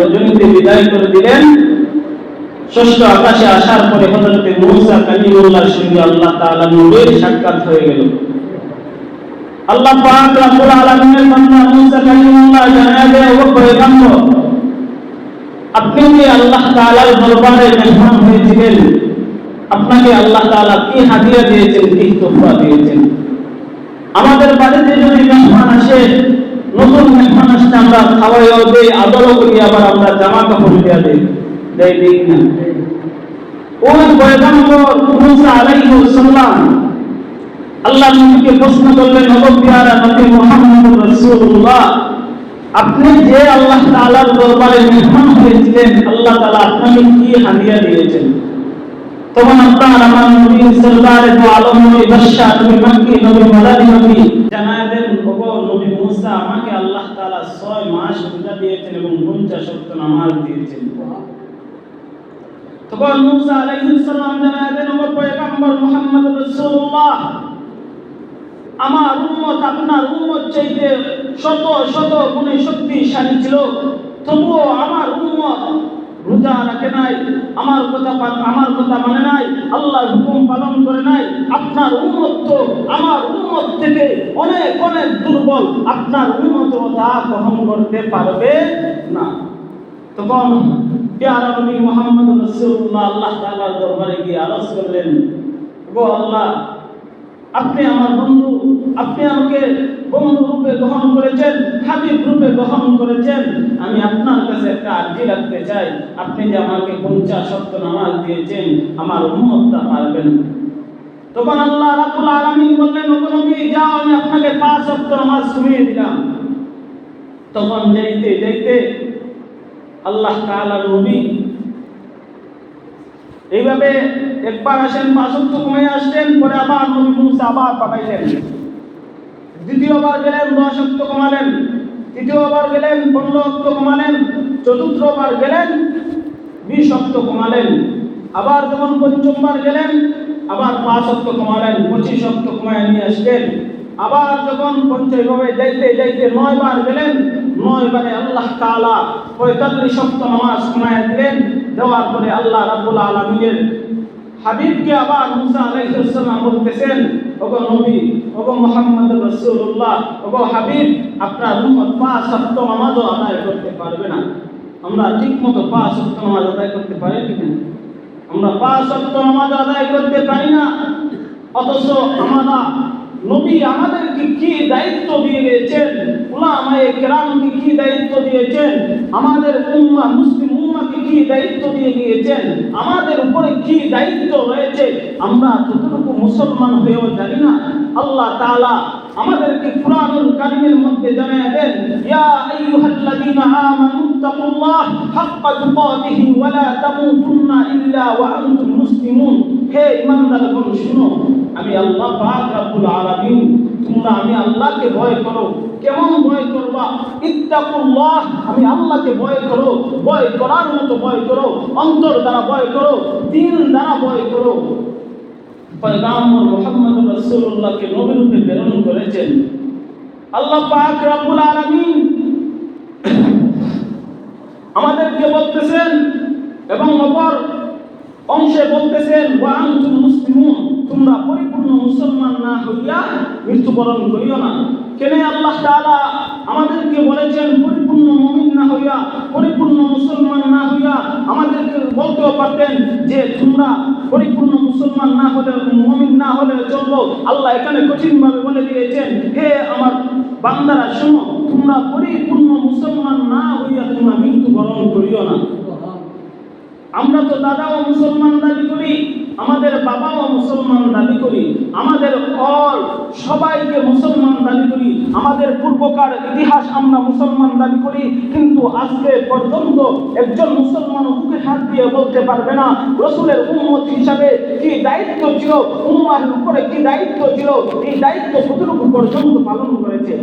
রজনীতে বিদায় করে দিলেন, ষষ্ঠ আকাশে আসার পরে হযরত মূসা কালিমুল্লাহর সঙ্গে আল্লাহ সাক্ষাৎ হয়ে গেল। আল্লাহ পাক রব্বুল আলামিনের বান্দা মূসা কালিমুল্লাহ জানায় দেয় ও পয়গম্বর আপনি যে আল্লাহ তাআলার দরবারে মেহমান হয়েছিলেন আপনাকে আল্লাহ তাআলা কি হাদিয়া দিয়েছেন কি তোহফা দিয়েছেন আমাদের বাড়িতে যদি মেহমান আসে নতুন মেহমান আসলে আমরা খাওয়াইও দেই আদরও করি আবার আমরা জামা কাপড় দেওয়া দেই দেয় দিই না ওই পয়গম্বর মুসা আলাইহিস সালাম আল্লাহ নবীকে প্রশ্ন করলেন রাসূলুল্লাহ, আপনি যে আল্লাহ তাআলার দরবারে মেহমান হয়েছিলেন, আল্লাহ তাআলা আপনাকে কি হাদিয়া দিয়েছেন? তখন আপনার আমার নবী সরদার দু আলম নবী বাদশা নবী মক্কি নবী মাদানী নবী জানায় দেন নবী মুসা আমাকে আল্লাহ তাআলা 6 মাস রোজা দিয়েছেন এবং 50 ওয়াক্ত নামাজ দিয়েছেন। তখন মুসা আলাইহিস সালাম জানায় দেন ওগো মুহাম্মদ রাসূলুল্লাহ আমার উম্মত, আপনার উম্মত চাইতে শত শত গুণে শক্তিশালী ছিল। তবুও আমার উম্মত রোজা রাখে নাই, আমার কথা আমার কথা মানে নাই, আল্লাহর হুকুম পালন করে নাই। আপনার উম্মত তো আমার উম্মত থেকে অনেক অনেক দুর্বল। আপনার উম্মত তা গ্রহণ করতে পারবে না। তখন পেয়ারা নবী মোহাম্মদ রাসূলুল্লাহ, আল্লাহ তাআলার দরবারে গিয়ে আরজ করলেন গো আল্লাহ আপনি আমার বন্ধু, আপনি আমাকে বন্ধু রূপে গ্রহণ করেছেন, হাবিব রূপে গ্রহণ করেছেন। আমি আপনার কাছে একটা আর্জি রাখতে চাই। আপনি যে আমাকে পঞ্চাশ সত্য নামাজ দিয়েছেন, আমার উম্মতটা পারবেন। তখন আল্লাহ রাব্বুল আলামিন বললেন নবী, যাও, আমি আপনাকে পাঁচ সত্য নামাজ শুনিয়ে দিলাম। তখন যাইতে যাইতে আল্লাহ তাআলার নবী এইভাবে একবার আসেন পাঁচত্ব কমে আসলেন, পরে আবার নবী মুসা আবার পাঠাইলেন। দ্বিতীয়বার গেলেন দশ অক্ট কমালেন। তৃতীয়বার গেলেন পনেরো অক্ট কমালেন, চতুর্থবার গেলেন বিশ অক্ট কমালেন। আবার যখন পঞ্চমবার গেলেন, আবার পাঁচ অক্ট কমালেন পঁচিশ অক্ট কমায় নিয়ে আসলেন। আবার যখন পঞ্চমভাবে যাইতে যাইতে নয়বার গেলেন নয় বারে আল্লাহ তাআলা পঁয়তাল্লিশ অক্ট নামাজ কমায় দিলেন। দেওয়ার পরে আল্লাহ রাব্বুল আলামিনের হাবিবকে আবার মুসা আলাইহিস সালাম বলতেছেন, ওগো নবী, ওগো মুহাম্মদ রাসূলুল্লাহ, ওগো হাবিব, আপনার উম্মত পাঁচ ওয়াক্ত নামাজও আদায় করতে পারবে না। আমরা ঠিকমতো পাঁচ ওয়াক্ত নামাজ আদায় করতে পারি কিনা আমরা পাঁচ ওয়াক্ত নামাজ আদায় করতে পারি না। অথচ আমরা নবী আমাদেরকে কি দায়িত্ব দিয়ে দিয়েছেন? উলামায়ে কেরামকে কি দায়িত্ব দিয়েছেন? আমাদের উম্মাহ মুসলিম উম্মাহকে কি দায়িত্ব দিয়ে দিয়েছেন আমাদের উপরে কি দায়িত্ব রয়েছে? আমরা যতটুকু মুসলমান হয়েও জানি না। আল্লাহ তাআলা আমাদেরকে কুরআনুল কারীমের মধ্যে জানায় দেন, ইয়া আইয়ুহাল্লাযীনা আমানু তাকুল্লাহ হাক্কা তুকাতিহি ওয়া লা তামুতুন্না ইল্লা ওয়া আনতুম মুসলিমুন। হে ঈমানদারগণ, শুনো। আমি আল্লাহ পাক রব্বুল আলামিন, তোমরা আমি আল্লাহকে ভয় করো। কেমন ভয় করবা? ইত্তাকুল্লাহ, আমি আল্লাহকে ভয় করো। ভয় করার মতো ভয় করো। অন্তর দ্বারা ভয় করো। দিন দ্বারা ভয় করো। পয়গাম্বর মুহাম্মদ রাসূলুল্লাহকে নবী রূপে প্রেরণ করেছেন। আল্লাহ পাক রব্বুল আলামিন আমাদেরকে বলতেছেন এবং অপর অংশে বলতেছেন, ওয়া আনতুম মুসলিমুন। তোমরা পরিপূর্ণ মুসলমান না হইয়া মৃত্যুবরণ করিও না। কেন আল্লাহ তাআলা আমাদেরকে বলেছেন, পরিপূর্ণ মুমিন না হইয়া, পরিপূর্ণ মুসলমান না হইয়া আমাদেরকে বলতেও পারতেন যে তোমরা পরিপূর্ণ মুসলমান না হলে মুমিন না হলে চলবো। আল্লাহ এখানে কঠিনভাবে বলে দিয়েছেন, হে আমার বান্দারা, শোনো, তোমরা পরিপূর্ণ মুসলমান না হইয়া তোমরা মৃত্যুবরণ করিও না। আমরা তো দাদাও মুসলমান দাবি করি। আমাদের বাবাও মুসলমান দাবি করি, আমাদের অল সবাইকে মুসলমান দাবি করি, আমাদের পূর্বকার ইতিহাস আমরা মুসলমান দাবি করি, কিন্তু আজকে পর্যন্ত একজন মুসলমান বুকে হাত দিয়ে বলতে পারবে না, রসুলের উম্মত হিসাবে কি দায়িত্ব ছিল, উম্মার উপরে কি দায়িত্ব ছিল, এই দায়িত্ব কতটুকু পর্যন্ত পালন করেছে?